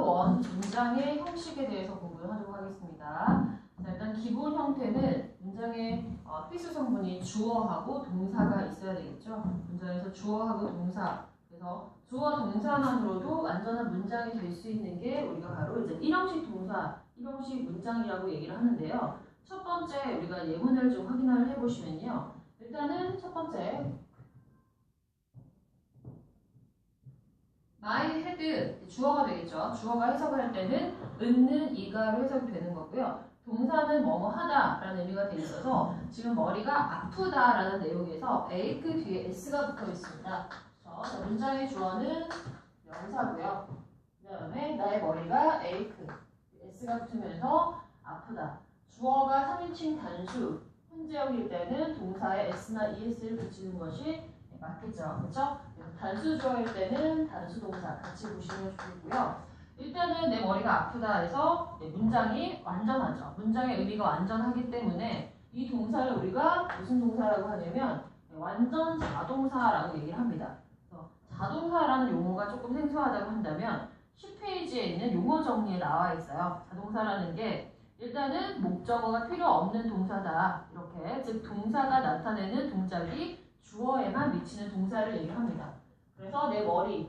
원 문장의 형식에 대해서 공부를 하도록 하겠습니다. 자, 일단 기본 형태는 문장의 어, 필수 성분이 주어하고 동사가 있어야 되겠죠. 문장에서 주어하고 동사. 그래서 주어 동사만으로도 완전한 문장이 될 수 있는 게 우리가 바로 이제 일형식 동사, 일형식 문장이라고 얘기를 하는데요. 첫 번째 우리가 예문을 좀 확인을 해보시면요. 일단은 첫 번째 my head 주어가 되겠죠. 주어가 해석을 할 때는 은는 이가로 해석이 되는 거고요. 동사는 뭐뭐 하다라는 의미가 돼 있어서 지금 머리가 아프다라는 내용에서 ache 뒤에 s가 붙어 있습니다. 그래서 문장의 주어는 명사고요. 그 다음에 나의 머리가 ache s가 붙으면서 아프다. 주어가 3인칭 단수 현재형일 때는 동사에 s나 es를 붙이는 것이 맞겠죠. 그렇죠? 단수 주어일 때는 단수 동사 같이 보시면 좋겠고요. 일단은 내 머리가 아프다 해서 문장이 완전하죠. 문장의 의미가 완전하기 때문에 이 동사를 우리가 무슨 동사라고 하냐면 완전 자동사라고 얘기를 합니다. 자동사라는 용어가 조금 생소하다고 한다면 10페이지에 있는 용어 정리에 나와 있어요. 자동사라는 게 일단은 목적어가 필요 없는 동사다. 이렇게 즉 동사가 나타내는 동작이 주어에만 미치는 동사를 얘기합니다. 그래서 내 머리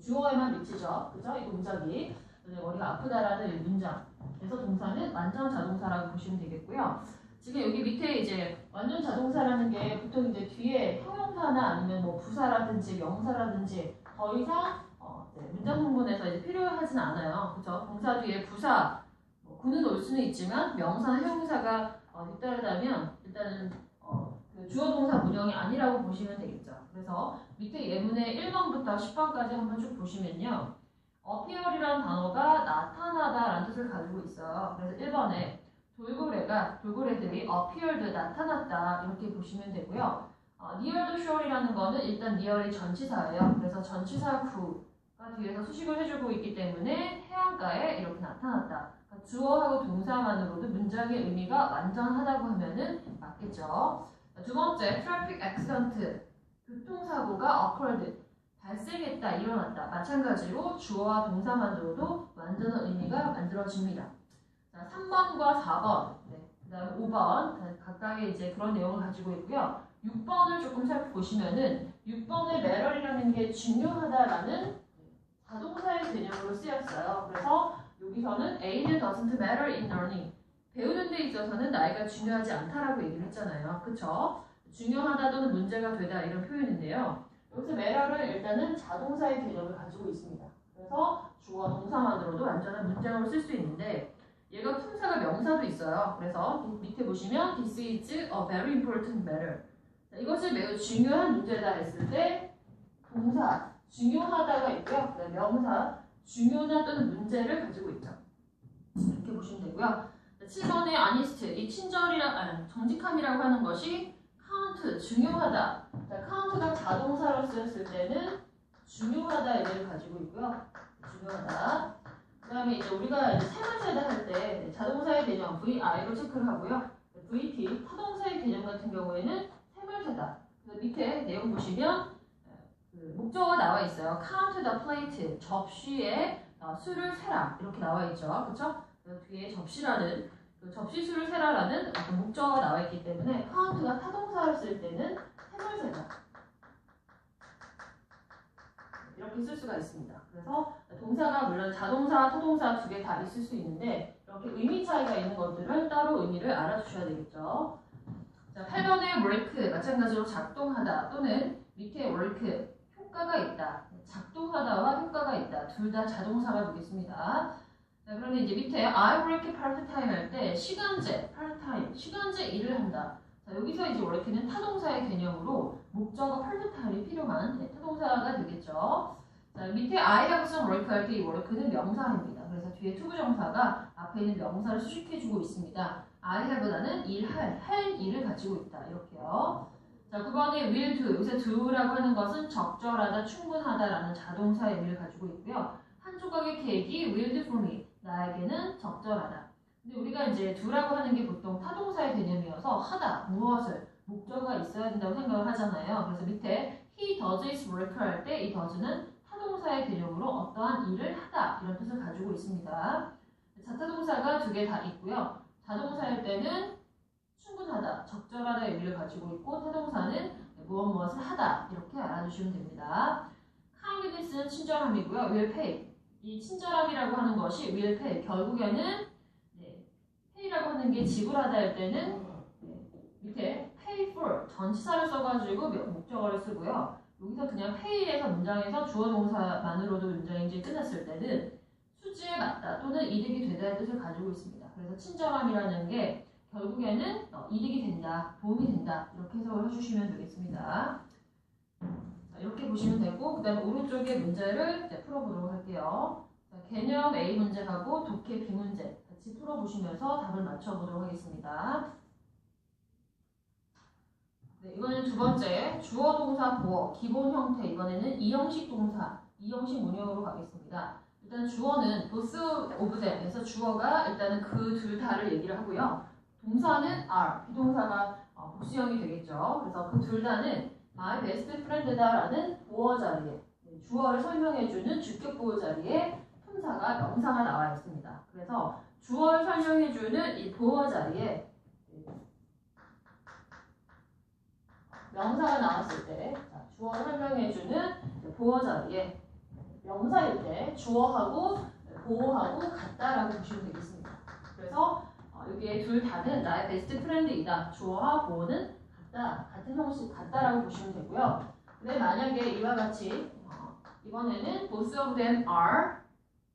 주어에만 미치죠. 그죠? 이 동작이 내 머리가 아프다라는 문장. 그래서 동사는 완전 자동사라고 보시면 되겠고요. 지금 여기 밑에 이제 완전 자동사라는 게 보통 이제 뒤에 형용사나 아니면 뭐 부사라든지 명사라든지 더 이상 어, 네, 문장 성분에서 이제 필요하진 않아요. 그죠? 동사 뒤에 부사 뭐 구는 올 수는 있지만 명사나 형용사가 어, 뒤따르다면 일단은 어, 그 주어 동사 문형이 아니라고 보시면 되겠죠. 그래서 밑에 예문의 1번부터 10번까지 한번 쭉 보시면요. appear이라는 단어가 나타나다 라는 뜻을 가지고 있어요. 그래서 1번에 돌고래가 돌고래들이 appeared 나타났다 이렇게 보시면 되고요. 어, near the shore이라는 거는 일단 near의 전치사예요. 그래서 전치사 구가 뒤에서 수식을 해주고 있기 때문에 해안가에 이렇게 나타났다. 그러니까 주어하고 동사만으로도 문장의 의미가 완전하다고 하면은 맞겠죠. 두 번째, traffic accident. 교통사고가 occurred. 발생했다, 일어났다. 마찬가지로 주어와 동사만으로도 완전한 의미가 만들어집니다. 자, 3번과 4번, 네, 그 다음에 5번 각각의 이제 그런 내용을 가지고 있고요. 6번을 조금 살펴보시면은 6번의 매럴이라는 게 중요하다라는 자동사의 개념으로 쓰였어요. 그래서 여기서는 A는 doesn't matter in learning. 배우는 데 있어서는 나이가 중요하지 않다라고 얘기를 했잖아요. 그쵸? 중요하다 또는 문제가 되다 이런 표현인데요. 여기서 매럴은 일단은 자동사의 개념을 가지고 있습니다. 그래서 주어 동사만으로도 완전한 문장으로 쓸 수 있는데 얘가 품사가 명사도 있어요. 그래서 밑에 보시면 this is a very important matter. 이것이 매우 중요한 문제다 했을 때 동사 중요하다가 있고요. 네, 명사 중요한 또는 문제를 가지고 있죠. 이렇게 보시면 되고요. 7번의 아니스트 이 친절이라 아니, 정직함이라고 하는 것이 카운트 중요하다. 자, 카운트가 자동사로 쓰였을 때는 중요하다 의미를 가지고 있고요. 중요하다. 그 다음에 이제 우리가 이제 세만 세다 할 때 자동사의 개념 VI로 체크를 하고요. VT 타동사의 개념 같은 경우에는 셈을 세다. 그 밑에 내용 보시면 그 목적어가 나와 있어요. Count the plate 접시에 어, 수를 세라 이렇게 나와 있죠. 그렇죠? 그 뒤에 접시라는 그 접시 수를 세라라는 어떤 목적어가 나와 있기 때문에 count가 타동사를 쓸 때는 셈을 세다. 이렇게 쓸 수가 있습니다. 그래서 동사가 물론 자동사, 타동사 두 개 다 있을 수 있는데 이렇게 의미 차이가 있는 것들은 따로 의미를 알아주셔야 되겠죠. 자, 8번의 work 마찬가지로 작동하다 또는 밑에 work 효과가 있다. 작동하다와 효과가 있다. 둘 다 자동사가 되겠습니다. 자, 그러면 이제 밑에 I work part-time 할 때 시간제, part-time, 시간제 일을 한다. 자, 여기서 이제 work는 타동사의 개념으로 목적어 part-time이 필요한 네, 타동사가 되겠죠. 자, 밑에 I have some work 할 때 이 work는 명사입니다. 그래서 뒤에 투부정사가 앞에 있는 명사를 수식해주고 있습니다. I have 나는 일할, 할 일을 가지고 있다. 이렇게요. 자, 9번에 will do. 여기서 do라고 하는 것은 적절하다, 충분하다라는 자동사의 의미를 가지고 있고요. 한 조각의 케이크 will do for me. 나에게는 적절하다. 근데 우리가 이제 do라고 하는 게 보통 타동사의 개념이어서 하다, 무엇을, 목적어가 있어야 된다고 생각을 하잖아요. 그래서 밑에 he does his work 할 때 이 does는 형용사의 개념으로 어떠한 일을 하다 이런 뜻을 가지고 있습니다. 자타동사가 두 개 다 있고요. 자동사일 때는 충분하다, 적절하다 의미를 가지고 있고 타동사는 무엇 무엇을 하다 이렇게 알아주시면 됩니다. kindness는 친절함이고요. will pay 이 친절함이라고 하는 것이 will pay 결국에는 네, pay라고 하는 게 지불하다일 때는 네, 밑에 pay for 전치사를 써가지고 명- 목적어를 쓰고요. 여기서 그냥 pay에서 문장에서 주어 동사만으로도 이제 끝났을 때는 수지에 맞다 또는 이득이 되다의 뜻을 가지고 있습니다. 그래서 친절함이라는 게 결국에는 어, 이득이 된다, 도움이 된다 이렇게 해석을 해주시면 되겠습니다. 자, 이렇게 보시면 되고 그 다음 오른쪽에 문제를 이제 풀어보도록 할게요. 자, 개념 A 문제하고 독해 B 문제 같이 풀어보시면서 답을 맞춰보도록 하겠습니다. 네, 이거는 두 번째 주어 동사 보어 기본 형태 이번에는 이형식 동사 이형식 문형으로 가겠습니다. 일단 주어는 보스 오브 댐에서 주어가 일단은 그 둘 다를 얘기를 하고요. 동사는 are 비동사가 어, 복수형이 되겠죠. 그래서 그 둘 다는 my best friend다라는 보어 자리에 네, 주어를 설명해주는 주격 보어 자리에 품사가 명사가 나와 있습니다. 그래서 주어를 설명해주는 이 보어 자리에 네, 명사가 나왔을 때 자, 주어를 설명해주는 보어 자리에 명사일 때 주어하고 보어하고 같다라고 보시면 되겠습니다. 그래서 어, 여기에 둘 다는 나의 베스트 프렌드이다. 주어와 보어는 같다. 같은 형식 같다라고 보시면 되고요. 근데 만약에 이와 같이 어, 이번에는 both of them are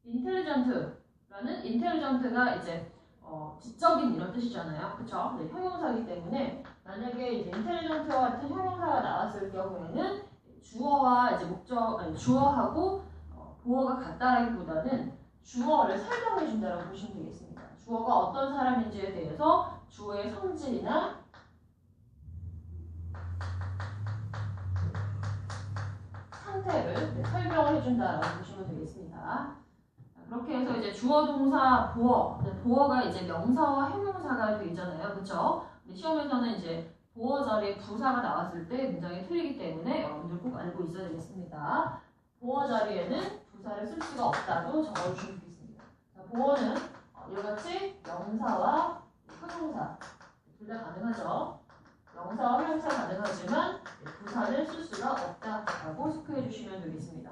intelligent라는 intelligent가 이제 어, 지적인 이런 뜻이잖아요. 그쵸? 네, 형용사이기 때문에 만약에 이제 intelligent와 같은 형용사가 나왔을 경우에는 주어와 이제 목적 아니, 주어하고 어, 보어가 같다라기보다는 주어를 설명해 준다라고 보시면 되겠습니다. 주어가 어떤 사람인지에 대해서 주어의 성질이나 상태를 네, 설명을 해준다라고 보시면 되겠습니다. 자, 그렇게 해서 이제 주어 동사 보어 네, 보어가 이제 명사와 형용사가 되잖아요, 그렇죠? 시험에서는 이제 보어 자리에 부사가 나왔을 때 문장이 틀리기 때문에 여러분들 꼭 알고 있어야 되겠습니다. 보어 자리에는 부사를 쓸 수가 없다고 적어주시면 되겠습니다. 자, 보어는 어, 이와 같이 명사와 형용사 둘 다 가능하죠. 명사와 형용사 가능하지만 부사를 쓸 수가 없다라고 체크해 주시면 되겠습니다.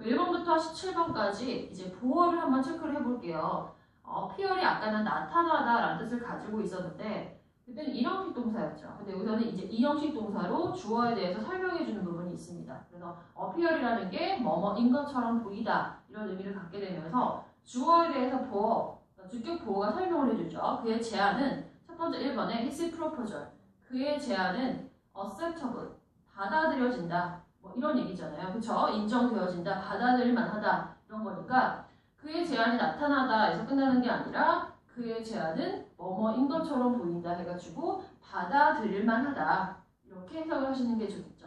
1번부터 17번까지 이제 보어를 한번 체크를 해볼게요. 어, 피어리 아까는 나타나다 라는 뜻을 가지고 있었는데 그때는 일형식 동사였죠. 근데 여기서는 이제 이형식 동사로 주어에 대해서 설명해 주는 부분이 있습니다. 그래서 appear이라는 게 뭐뭐인 것처럼 보이다 이런 의미를 갖게 되면서 주어에 대해서 보어, 주격 보어가 설명을 해주죠. 그의 제안은 첫 번째 1번에 his proposal 그의 제안은 acceptable 받아들여진다 뭐 이런 얘기잖아요. 그쵸? 인정되어진다 받아들일 만하다 이런 거니까 그의 제안이 나타나다에서 끝나는 게 아니라 그의 제안은 뭐뭐인 것처럼 보인다 해가지고 받아들일 만하다 이렇게 해석을 하시는 게 좋겠죠.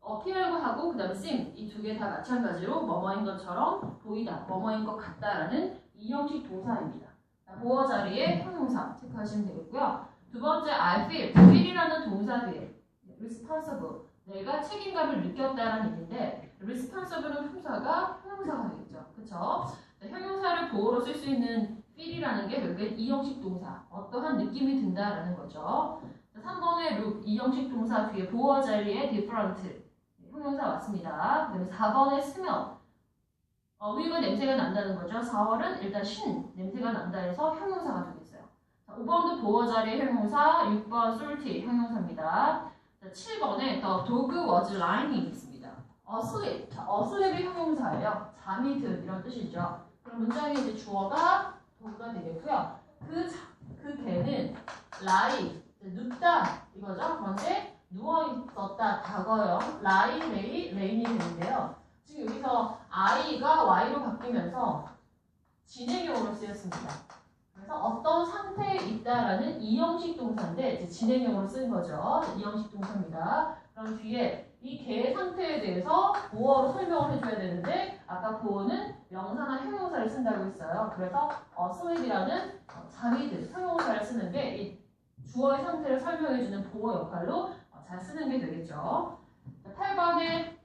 어피얼과 하고 그 다음에 seem 이 두 개 다 마찬가지로 뭐뭐인 것처럼 보이다 뭐뭐인 것 같다라는 이 형식 동사입니다. 자, 보어 자리에 형용사 체크하시면 되겠고요. 두 번째 I feel feel이라는 동사 뒤에 responsible 내가 책임감을 느꼈다라는 얘기인데 responsible은 품사가 형용사가 되겠죠. 그쵸? 네, 형용사를 보어로 쓸 수 있는 feel이라는 게 결국엔 이형식 동사 어떠한 느낌이 든다라는 거죠. 3번에 look 이형식 동사 뒤에 보어 자리에 different 네, 형용사 왔습니다. 그 다음에 4번에 smell 어, 위가 냄새가 난다는 거죠. 4월은 일단 신 냄새가 난다 해서 형용사가. 자, 5번도 보어 자리에 형용사, 6번 salty 형용사입니다. 자, 7번에 the dog was lying 있습니다. asleep. 자, asleep이 형용사예요. 잠이 든 이런 뜻이죠. 그럼 문장에 이제 주어가 도구가 되겠고요. 그, 자- 그 개는 lie, 눕다 이거죠. 그런데 누워 있었다 과거형 lie, lay, lay이 되는데요. 지금 여기서 I가 Y로 바뀌면서 진행형으로 쓰였습니다. 그래서 어떤 상태에 있다라는 이형식 동사인데 이제 진행형으로 쓴 거죠. 이형식 동사입니다. 그럼 뒤에 이 개의 상태에 대해서 보어로 설명을 해줘야 되는데 아까 보어는 명사나 형용사를 쓴다고 했어요. 그래서 어, 스웨이라는 자위들 형용사를 쓰는데 이 주어의 상태를 설명해주는 보어 역할로 어, 잘 쓰는 게 되겠죠. 8번에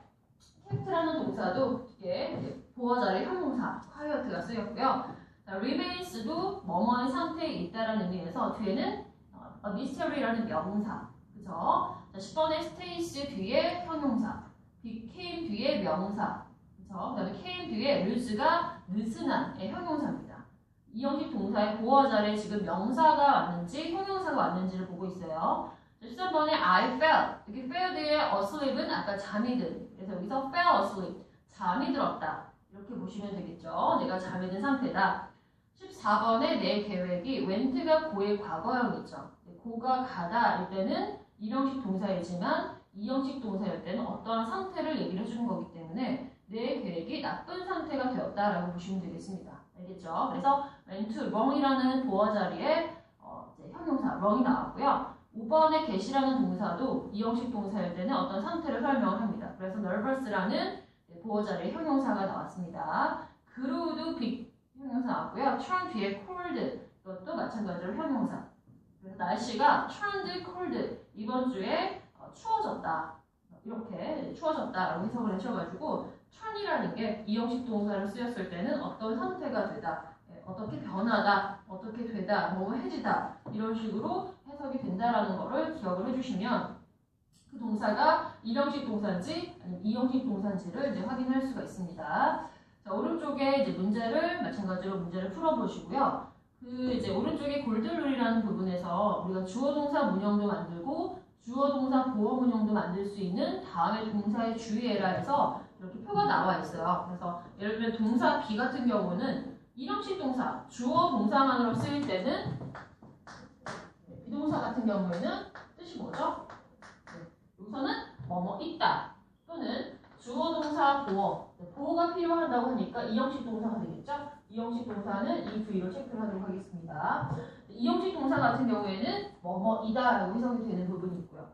팩트라는 동사도 이게 보어 자리 형용사 quiet가 쓰였고요. 자, remains도 뭐뭐의 상태에 있다라는 의미에서 뒤에는 어, a mystery라는 명사. 그죠? 자, 10번에 stays 뒤에 형용사. became 뒤에 명사. 그죠? 그 다음에 came 뒤에 lose가 느슨한의 형용사입니다. 이 형식 동사의 보어 자리에 지금 명사가 왔는지 형용사가 왔는지를 보고 있어요. 13번에 I fell. 여기 fell 뒤에 asleep은 아까 잠이 든. 그래서 여기서 fell asleep. 잠이 들었다. 이렇게 보시면 되겠죠. 내가 잠이 든 상태다. 14번에 내 계획이 went가 고의 과거형이죠. 고가 가다 일 때는 일형식 동사이지만 이형식 동사일 때는 어떠한 상태를 얘기를 해주는 거기 때문에 내 계획이 나쁜 상태가 되었다라고 보시면 되겠습니다. 알겠죠? 그래서 went wrong이라는 보어 자리에 어, 형용사 wrong이 나왔고요. 5번의 get이라는 동사도 이형식 동사일 때는 어떤 상태를 설명을 합니다. 그래서 nervous라는 보어 자리에 형용사가 나왔습니다. grew도 빅 형용사 나왔고요. turn 뒤에 cold 이것도 마찬가지로 형용사. 그래서 날씨가 turned cold 이번 주에 어, 추워졌다. 이렇게 추워졌다라고 해석을 하셔가지고 turn이라는 게 이형식 동사를 쓰였을 때는 어떤 상태가 되다, 예, 어떻게 변하다, 어떻게 되다, 뭐 해지다 이런 식으로 해석이 된다라는 거를 기억을 해주시면 그 동사가 일형식 동사인지 아니면 이형식 동사인지를 이제 확인할 수가 있습니다. 자, 오른쪽에 이제 문제를 마찬가지로 문제를 풀어보시고요. 그 이제 오른쪽에 골드룰이라는 부분에서 우리가 주어 동사 문형도 만들고 주어 동사 보어 문형도 만들 수 있는 다음에 동사의 주의해라 해서 이렇게 표가 나와 있어요. 그래서 예를 들면 동사 B 같은 경우는 일형식 동사 주어 동사만으로 쓰일 때는 비동사 같은 경우에는 뜻이 뭐죠? 네, 여기서는 뭐뭐 있다 또는 주어 동사 보어 네, 보어가 필요하다고 하니까 이형식 동사가 되겠죠? 이형식 동사는 이 부위로 체크를 하도록 하겠습니다. 이형식 동사 같은 경우에는 뭐뭐이다라고 해석이 되는 부분이 있고요.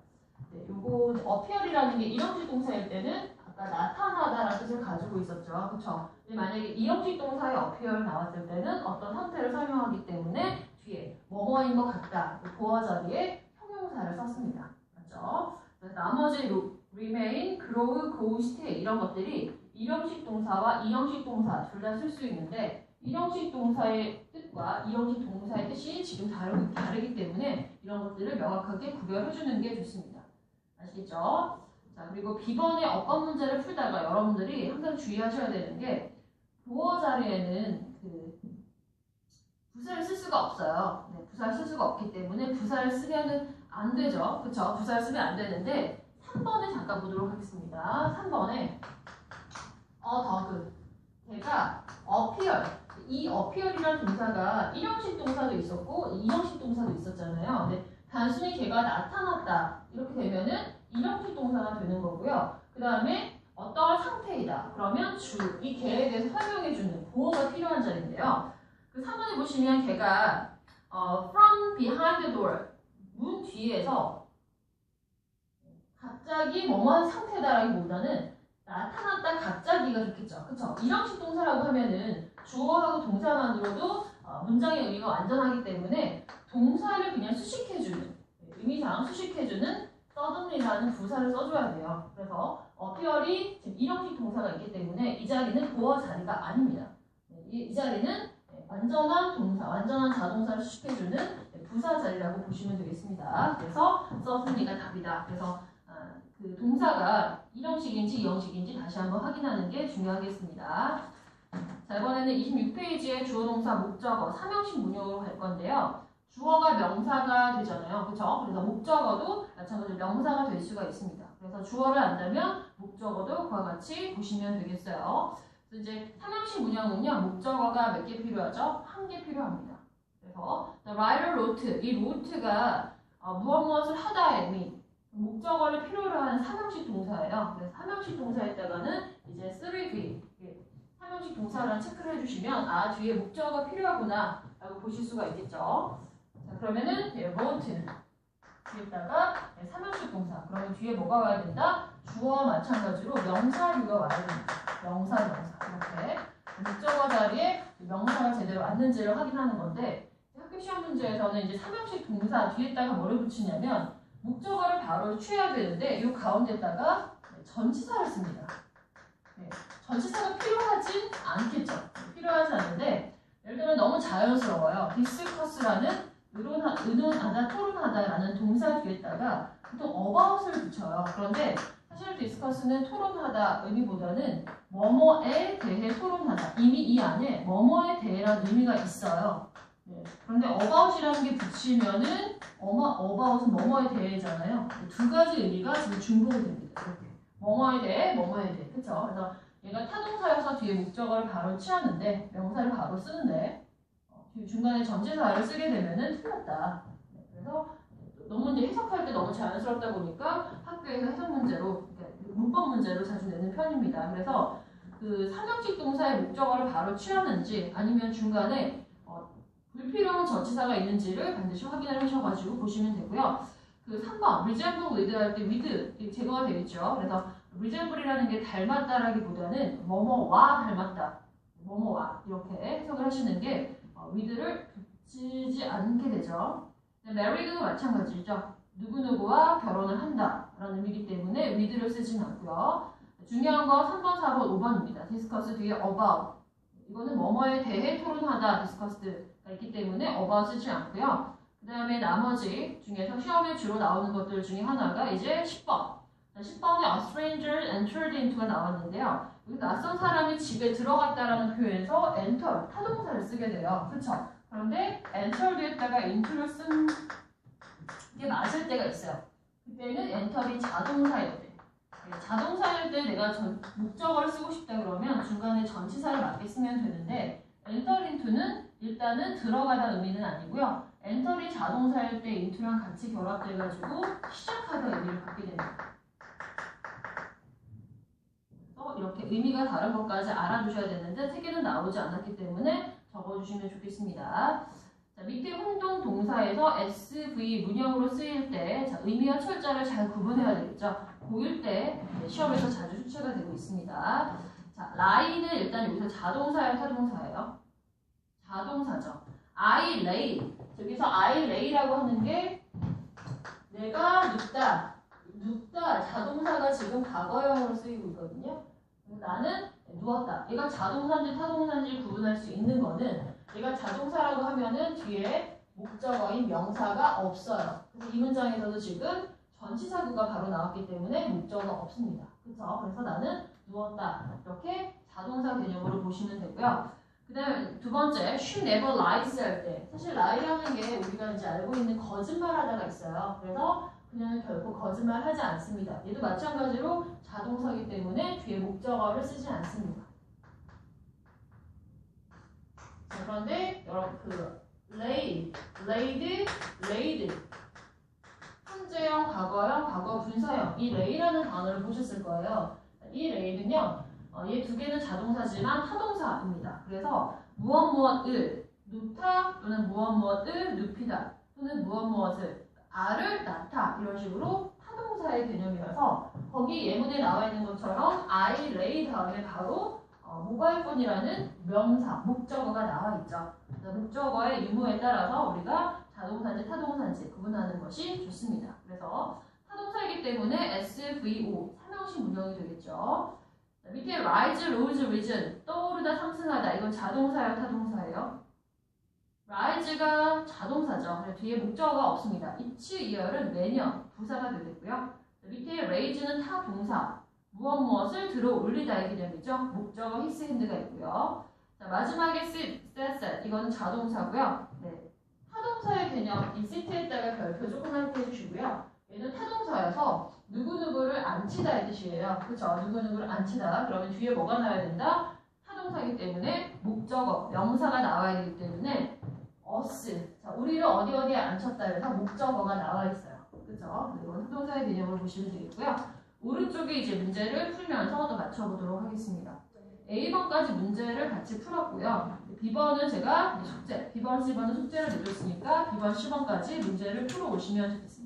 네, 요거 어피얼이라는 게 이형식 동사일 때는 아까 나타나다라는 뜻을 가지고 있었죠. 그렇죠? 만약에 이형식 동사의 어피얼 나왔을 때는 어떤 상태를 설명하기 때문에 뒤에 뭐뭐인 것 같다. 그 보어 자리에 형용사를 썼습니다. 맞죠? 나머지 remain, grow, go, stay 이런 것들이 일형식 동사와 이형식 동사 둘 다 쓸 수 있는데 일형식 동사의 뜻과 이형식 동사의 뜻이 지금 다르기, 다르기 때문에 이런 것들을 명확하게 구별해 주는 게 좋습니다. 아시겠죠? 자, 그리고 비번의 어법 문제를 풀다가 여러분들이 항상 주의하셔야 되는 게 보어 자리에는 그 부사를 쓸 수가 없어요. 네, 부사를 쓸 수가 없기 때문에 부사를 쓰면은 안 되죠. 그쵸? 부사를 쓰면 안 되는데 3번에 잠깐 보도록 하겠습니다. 3번에 어, 더그 걔가 어피얼 이 어피얼이라는 동사가 1형식 동사도 있었고 2형식 동사도 있었잖아요. 근데 단순히 걔가 나타났다 이렇게 되면은 1형식 동사가 되는 거고요. 그 다음에 어떠한 상태이다. 그러면 주, 이 개에 대해서 설명해주는 보호가 필요한 자리인데요. 그 3번에 보시면 걔가 어, from behind the door 문 뒤에서 갑자기 뭐뭐한 상태다라기보다는 나타났다 갑자기가 좋겠죠. 그쵸? 일형식 동사라고 하면은 주어하고 동사만으로도 어, 문장의 의미가 완전하기 때문에 동사를 그냥 수식해주는 의미상 수식해주는 suddenly라는 부사를 써줘야 돼요. 그래서 어피얼이 지금 일형식 동사가 있기 때문에 이 자리는 보어 자리가 아닙니다. 네, 이, 이 자리는 네, 완전한 동사, 완전한 자동사를 수식해주는 네, 부사 자리라고 보시면 되겠습니다. 그래서 suddenly가 답이다. 그래서 아, 그 동사가 일형식인지 이형식인지 다시 한번 확인하는 게 중요하겠습니다. 자, 이번에는 26페이지에 주어 동사 목적어 삼형식 문형으로 갈 건데요. 주어가 명사가 되잖아요. 그렇죠? 그래서 목적어도 마찬가지로 명사가 될 수가 있습니다. 그래서 주어를 안다면 목적어도 그와 같이 보시면 되겠어요. 이제 삼형식 문형은요. 목적어가 몇 개 필요하죠? 한 개 필요합니다. 그래서 the writer wrote 이 wrote가 어, 무엇 무엇을 하다의 의미 목적어를 필요로 하는 삼형식 동사예요. 그래서 삼형식 동사에다가는 이제 3V 삼형식 동사를 체크를 해주시면 아 뒤에 목적어가 필요하구나 라고 보실 수가 있겠죠. 자 그러면은 예, wrote는 뒤에다가 예, 삼형식 동사 그러면 뒤에 뭐가 와야 된다? 주어와 마찬가지로 명사류가 와야 됩니다. 명사 명사 이렇게 목적어 자리에 명사가 제대로 왔는지를 확인하는 건데 학교 시험 문제에서는 이제 삼형식 동사 뒤에다가 뭐를 붙이냐면 목적어를 바로 취해야 되는데 이 가운데다가 전치사를 씁니다. 네. 전치사가 필요하진 않겠죠. 필요하지 않은데 예를 들면 너무 자연스러워요. 디스커스라는 의논하, 의논하다, 토론하다라는 동사 뒤에다가 보통 about을 붙여요. 그런데 사실 디스커스는 토론하다 의미보다는 뭐뭐에 대해 토론하다. 이미 이 안에 뭐뭐에 대해라는 의미가 있어요. 네. 그런데 about이라는 게 붙이면은 어마, about은 뭐뭐에 대해잖아요. 두 가지 의미가 지금 중복이 됩니다. 이렇게. 뭐뭐에 대해, 뭐뭐에 대해. 그쵸? 그래서 얘가 타동사여서 뒤에 목적어를 바로 취하는데, 명사를 바로 쓰는데, 어, 뒤 중간에 전치사를 쓰게 되면은 틀렸다. 네. 그래서 너무 이제 해석할 때 너무 자연스럽다 보니까 학교에서 해석 문제로, 그러니까 문법 문제로 자주 내는 편입니다. 그래서 그 삼형식 동사의 목적어를 바로 취하는지 아니면 중간에 어, 불필요한 전치사가 있는지를 반드시 확인을 하셔가지고 보시면 되고요. 그 3번 resemble with 할 때 with 제거가 되겠죠. 그래서 resemble이라는 게 닮았다라기보다는 뭐뭐와 닮았다. 뭐뭐와 이렇게 해석을 하시는 게 어, with를 붙이지 않게 되죠. married도 마찬가지죠. 누구누구와 결혼을 한다라는 의미이기 때문에 with를 쓰진 않고요. 중요한 거 3번, 4번, 5번입니다. discuss 뒤에 about 이거는 뭐뭐에 대해 토론하다 discussed가 있기 때문에 about 쓰지 않고요. 그 다음에 나머지 중에서 시험에 주로 나오는 것들 중에 하나가 이제 10번. 10번에 a stranger entered into가 나왔는데요. 여기 낯선 사람이 집에 들어갔다라는 표현에서 enter, 타동사를 쓰게 돼요. 그쵸? 그런데 enter 뒤에다가 into를 쓴 게 맞을 때가 있어요. 그때는 enter이 자동사일 때. 네, 자동사일 때 내가 전, 목적어를 쓰고 싶다 그러면 중간에 전치사를 맞게 쓰면 되는데 enter into는 일단은 들어가다 의미는 아니고요. 엔터리 자동사일 때 into랑 같이 결합돼가지고 시작하다 의미를 갖게 됩니다. 그래서 이렇게 의미가 다른 것까지 알아두셔야 되는데 세 개는 나오지 않았기 때문에 적어주시면 좋겠습니다. 자, 밑에 혼동 동사에서 SV 문형으로 쓰일 때 자, 의미와 철자를 잘 구분해야 되겠죠. 고1 때 시험에서 자주 출제가 되고 있습니다. 자, 라인은 일단 여기서 자동사예요, 타동사예요? 자동사죠. I lay. 여기서 I lay라고 하는 게 내가 눕다. 눕다. 자동사가 지금 과거형으로 쓰이고 있거든요. 나는 누웠다. 얘가 자동사인지 타동사인지 구분할 수 있는 거는 얘가 자동사라고 하면은 뒤에 목적어인 명사가 없어요. 그래서 이 문장에서도 지금 전치사구가 바로 나왔기 때문에 목적어가 없습니다. 그렇죠? 그래서 나는 누웠다. 이렇게 자동사 개념으로 보시면 되고요. 그 다음에 두 번째, she never lies 할 때. 사실 lie라는 게 우리가 이제 알고 있는 거짓말 하다가 있어요. 그래서 그녀는 결코 거짓말 하지 않습니다. 얘도 마찬가지로 자동사기 때문에 뒤에 목적어를 쓰지 않습니다. 자, 그런데 여러분 그 lay, laid, laid 현재형, 과거형, 과거 분사형 이 lay라는 단어를 보셨을 거예요. 이 lay는요 어, 얘두 개는 자동사지만 타동사입니다. 그래서 무엇 무엇을 눕다 또는 무엇 무엇을 눕히다 또는 무엇 무엇을 아를 낳다 이런 식으로 타동사의 개념이라서 거기 예문에 나와 있는 것처럼 I lay 다음에 바로 어, 모바일폰이라는 명사, 목적어가 나와 있죠. 목적어의 유무에 따라서 우리가 자동사인지 타동사인지 구분하는 것이 좋습니다. 그래서 타동사이기 때문에 SVO, 삼형식 문형이 되겠죠. 밑에 rise, rose, risen 떠오르다, 상승하다 이건 자동사예요, 타동사예요? rise가 자동사죠. 뒤에 목적어가 없습니다. 이츠 이열은 매년 부사가 되겠고요. 밑에 raise는 타동사 무엇 무엇을 들어 올리다의 개념이죠. 목적어 his, hand가 있고요. 자, 마지막에 sit, set, set 이거는 자동사고요. 네. 타동사의 개념 이 sit에다가 별표 조금 함께 해주시고요. 얘는 타동사여서 누구누구를 앉히다의 뜻이에요. 그쵸? 누구누구를 앉히다. 그러면 뒤에 뭐가 나와야 된다? 타동사기 때문에 목적어, 명사가 나와야 되기 때문에 us. 자, 우리를 어디 어디에 앉혔다 해서 목적어가 나와 있어요. 그쵸? 이건 타동사의 개념으로 보시면 되겠고요. 오른쪽에 이제 문제를 풀면서 또 맞춰보도록 하겠습니다. A번까지 문제를 같이 풀었고요. B번은 제가 숙제, B번, C번은 숙제를 내줬으니까 B번, C번까지 문제를 풀어 오시면 좋겠습니다.